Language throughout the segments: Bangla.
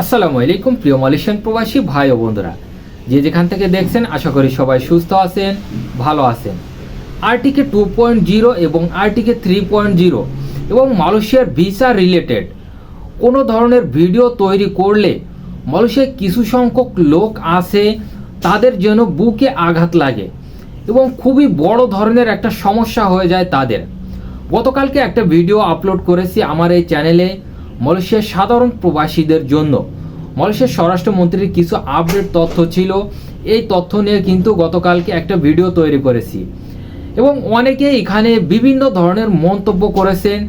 আসসালামু আলাইকুম, প্রিয় মালয়েশিয়ান প্রবাসী ভাই ও বন্ধুরা। যে যেখান থেকে দেখছেন, আশা করি সবাই সুস্থ আছেন, ভালো আছেন। আরটিকে টু পয়েন্ট জিরো এবং আরটিকে থ্রি পয়েন্ট জিরো এবং মালয়েশিয়ার ভিসা রিলেটেড কোনো ধরনের ভিডিও তৈরি করলে মালয়েশিয়ায় কিছু সংখ্যক লোক আসে তাদের যেন বুকে আঘাত লাগে এবং খুবই বড় ধরনের একটা সমস্যা হয়ে যায় তাদের। গতকালকে একটা ভিডিও আপলোড করেছি আমার এই চ্যানেলে মালয়েশিয়ার সাধারণ প্রবাসীদের জন্য। মালয়েশিয়ার স্বরাষ্ট্রমন্ত্রীর কিছু আপডেট তথ্য ছিল। এই তথ্য নিয়ে কিন্তু গতকালকে একটা ভিডিও তৈরি করেছি। এবং অনেকে এখানে বিভিন্ন ধরনের মন্তব্য করেছেন।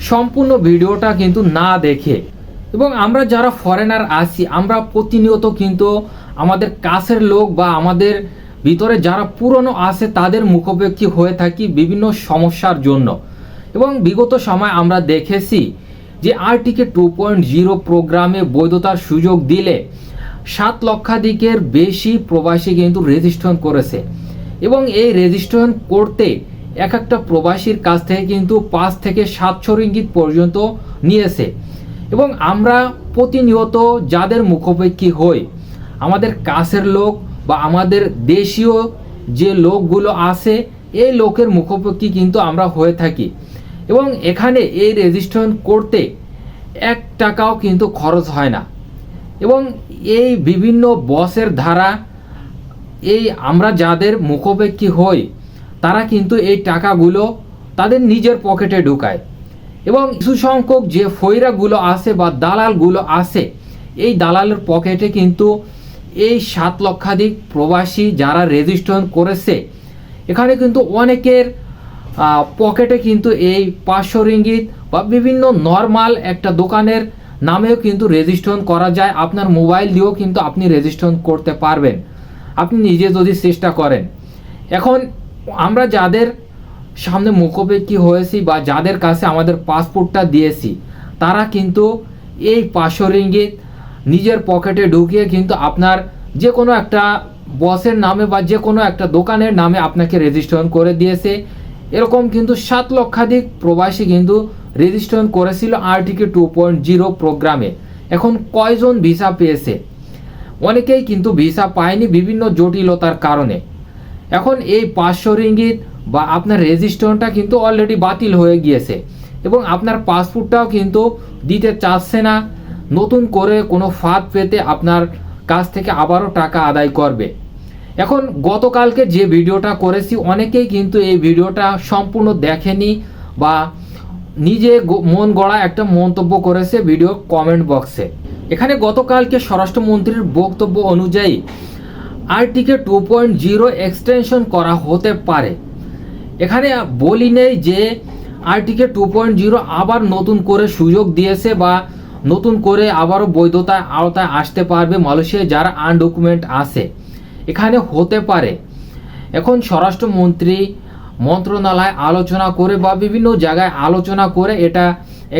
সম্পূর্ণ ভিডিওটা কিন্তু না দেখে। এবং আমরা যারা ফরেনার আছি, আমরা প্রতিনিয়ত কিন্তু আমাদের কাছের লোক বা আমাদের ভিতরে যারা পুরনো আছে, তাদের মুখোপেক্ষী হয়ে থাকি বিভিন্ন সমস্যার জন্য। এবং বিগত সময় আমরা দেখেছি যে আরটিকে টু পয়েন্ট জিরো প্রোগ্রামে বৈধতার সুযোগ দিলে সাত লক্ষাধিকের বেশি প্রবাসী কিন্তু রেজিস্ট্রেশন করেছে। এবং এই রেজিস্ট্রেশন করতে এক একটা প্রবাসীর কাছ থেকে কিন্তু পাঁচ থেকে সাতশো রিঙ্গিত পর্যন্ত নিয়েছে। এবং আমরা প্রতিনিয়ত যাদের মুখোপেক্ষী হই, আমাদের কাছের লোক বা আমাদের দেশীয় যে লোকগুলো আছে, এই লোকের মুখোপেক্ষী কিন্তু আমরা হয়ে থাকি। এবং এখানে এই রেজিস্ট্রেশন করতে এক টাকাও কিন্তু খরচ হয় না। এবং এই বিভিন্ন বসের ধারা, এই আমরা যাদের মুখোপেক্ষী হই, তারা কিন্তু এই টাকাগুলো তাদের নিজের পকেটে ঢুকায়। এবং কিছু সংখ্যক যে ফৈরাগুলো আছে বা দালালগুলো আছে এই দালালের পকেটে কিন্তু এই সাত লক্ষাধিক প্রবাসী যারা রেজিস্ট্রেশন করেছে, এখানে কিন্তু অনেকের পকেটে কিন্তু এই পাঁচশো রিঙ্গিত বা বিভিন্ন নর্মাল একটা দোকানের নামেও কিন্তু রেজিস্ট্রেশন করা যায়। আপনার মোবাইল দিয়েও কিন্তু আপনি রেজিস্ট্রেশন করতে পারবেন। আপনি নিজে যদি চেষ্টা করেন। এখন আমরা যাদের সামনে মুখোপেক্ষী হয়েছি বা যাদের কাছে আমাদের পাসপোর্টটা দিয়েছি, তারা কিন্তু এই পাঁচশো রিঙ্গিত নিজের পকেটে ঢুকিয়ে কিন্তু আপনার যে কোনো একটা বসের নামে বা যে কোনো একটা দোকানের নামে আপনাকে রেজিস্ট্রেশন করে দিয়েছে। এরকম কিন্তু সাত লক্ষাধিক প্রবাসী কিন্তু রেজিস্ট্রেশন করেছিল আরটিকে টু পয়েন্ট জিরো প্রোগ্রামে। এখন কয়জন ভিসা পেয়েছে? অনেকেই কিন্তু ভিসা পায়নি বিভিন্ন জটিলতার কারণে। এখন এই পাঁচশো রিঙ্গিত বা আপনার রেজিস্ট্রেশনটা কিন্তু অলরেডি বাতিল হয়ে গিয়েছে এবং আপনার পাসপোর্টটাও কিন্তু দিতে চাচ্ছে না। নতুন করে কোনো ফাঁদ পেতে আপনার কাছ থেকে আবারও টাকা আদায় করবে। এখন গতকালকে যে ভিডিওটা করেছি, অনেকেই কিন্তু এই ভিডিওটা সম্পূর্ণ দেখেনি বা নিজে মন গড়া একটা মন্তব্য করেছে ভিডিও কমেন্ট বক্সে। এখানে গতকালকে স্বরাষ্ট্রমন্ত্রীর বক্তব্য অনুযায়ী আরটিকে টু পয়েন্ট জিরো এক্সটেনশন করা হতে পারে। এখানে বলি নেই যে আরটিকে টু পয়েন্ট জিরো আবার নতুন করে সুযোগ দিয়েছে বা নতুন করে আবারও বৈধতায় আওতায় আসতে পারবে মালয়েশিয়ায় যারা আনডকুমেন্ট আছে। এখানে হতে পারে। এখন স্বরাষ্ট্রমন্ত্রী মন্ত্রণালয় আলোচনা করে বা বিভিন্ন জায়গায় আলোচনা করে এটা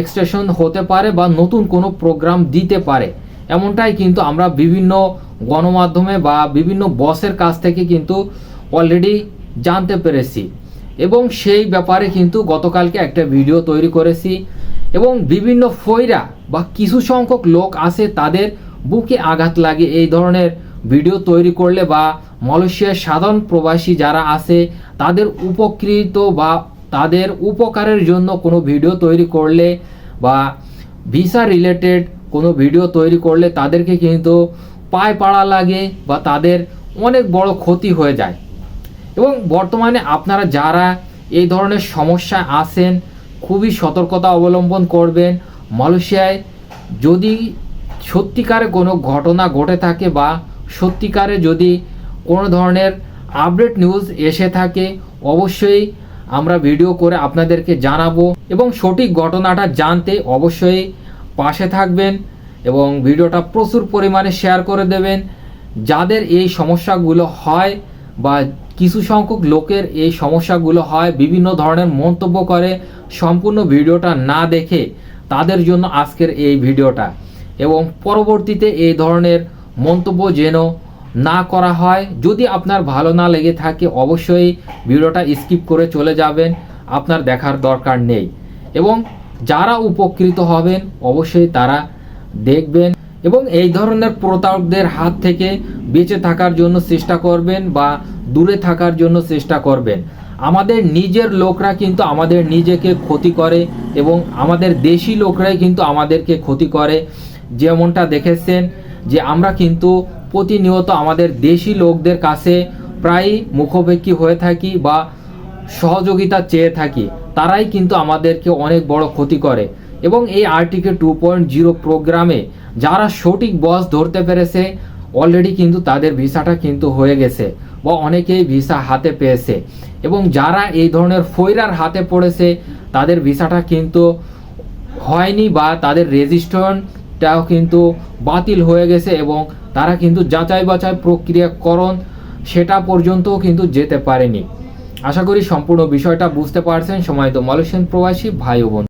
এক্সটেশন হতে পারে বা নতুন কোনো প্রোগ্রাম দিতে পারে। এমনটাই কিন্তু আমরা বিভিন্ন গণমাধ্যমে বা বিভিন্ন বসের কাছ থেকে কিন্তু অলরেডি জানতে পেরেছি। এবং সেই ব্যাপারে কিন্তু গতকালকে একটা ভিডিও তৈরি করেছি এবং বিভিন্ন ফইরা বা কিছু সংখ্যক লোক আছে তাদের বুকে আঘাত লাগে এই ধরনের ভিডিও তৈরি করলে বা মালয়েশিয়ার সাধারণ প্রবাসী যারা আছে, তাদের উপকৃত বা তাদের উপকারের জন্য কোনো ভিডিও তৈরি করলে বা ভিসা রিলেটেড কোনো ভিডিও তৈরি করলে তাদেরকে কিন্তু পায়ে পাড়া লাগে বা তাদের অনেক বড় ক্ষতি হয়ে যায়। এবং বর্তমানে আপনারা যারা এই ধরনের সমস্যায় আছেন, খুবই সতর্কতা অবলম্বন করবেন। মালয়েশিয়ায় যদি সত্যিকারে কোনো ঘটনা ঘটে থাকে বা সত্যিকারে যদি কোনো ধরনের আপডেট নিউজ এসে থাকে, অবশ্যই আমরা ভিডিও করে আপনাদেরকে জানাব এবং সঠিক ঘটনাটা জানতে অবশ্যই পাশে থাকবেন এবং ভিডিওটা প্রচুর পরিমাণে শেয়ার করে দেবেন। যাদের এই সমস্যাগুলো হয় বা কিছু সংখ্যক লোকের এই সমস্যাগুলো হয়, বিভিন্ন ধরনের মন্তব্য করে সম্পূর্ণ ভিডিওটা না দেখে তাদের জন্য আজকের এই ভিডিওটা। এবং পরবর্তীতে এই ধরনের মন্তব্য যেন না করা হয়। যদি আপনার ভালো না লেগে থাকে, অবশ্যই ভিডিওটা স্কিপ করে চলে যাবেন। আপনার দেখার দরকার নেই। এবং যারা উপকৃত হবেন, অবশ্যই তারা দেখবেন এবং এই ধরনের প্রতারকদের হাত থেকে বেঁচে থাকার জন্য চেষ্টা করবেন বা দূরে থাকার জন্য চেষ্টা করবেন। আমাদের নিজের লোকরা কিন্তু আমাদের নিজেকে ক্ষতি করে এবং আমাদের দেশি লোকরাই কিন্তু আমাদেরকে ক্ষতি করে। যেমনটা দেখেছেন যে আমরা কিন্তু প্রতিনিয়ত আমাদের দেশি লোকদের কাছে প্রায় মুখোপেক্ষী হয়ে থাকি বা সহযোগিতা চেয়ে থাকি, তারাই কিন্তু আমাদেরকে অনেক বড় ক্ষতি করে। এবং এই আর্টিকে টু পয়েন্ট জিরো প্রোগ্রামে যারা সঠিক বস ধরতে পেরেছে অলরেডি কিন্তু তাদের ভিসাটা কিন্তু হয়ে গেছে বা অনেকেই ভিসা হাতে পেয়েছে। এবং যারা এই ধরনের ফৈরার হাতে পড়েছে, তাদের ভিসাটা কিন্তু হয়নি বা তাদের রেজিস্ট্রেশনটাও কিন্তু বাতিল হয়ে গেছে এবং তারা কিন্তু যাচাই বাছাই প্রক্রিয়াকরণ সেটা পর্যন্তও কিন্তু যেতে পারেনি। আশা করি সম্পূর্ণ বিষয়টা বুঝতে পারছেন। সময় তো মালয়েশিয়ান প্রবাসী, ভাই বোন।